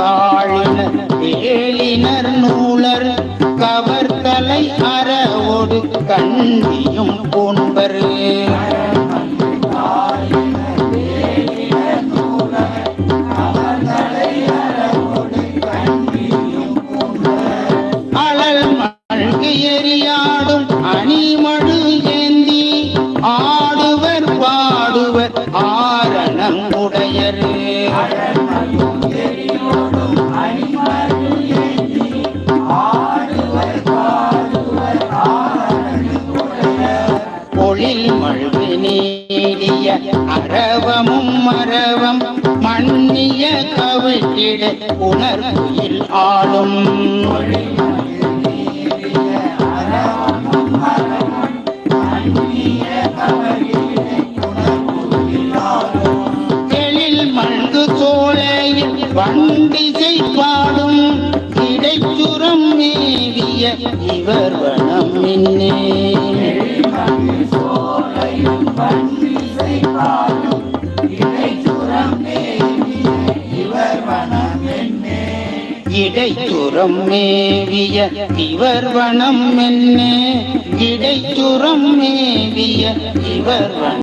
காழினர் வேலினர் நூலர் கவர்தலை அறவோடு கண்டியும் பூண்பர். அழல் மழ்கு எரியாடும் அணிமழு ஏந்தி ஆடுவர் பாடுவர் ஆரணம் உடையர். பொழில் நீடிய அரவமும் மரவம் மண்ணிய கவிழ்கிட உணர்வில் ஆளும். எழில் மல்கு சோழையில் வண்டிசை பாடும் இடைச்சுரம் மேவிய இவர் வனம் மின்னே இடைத்துறம் மேவிய இவர் வனம் என்னே. இடைத்துறம் மேவிய இவர் வனம்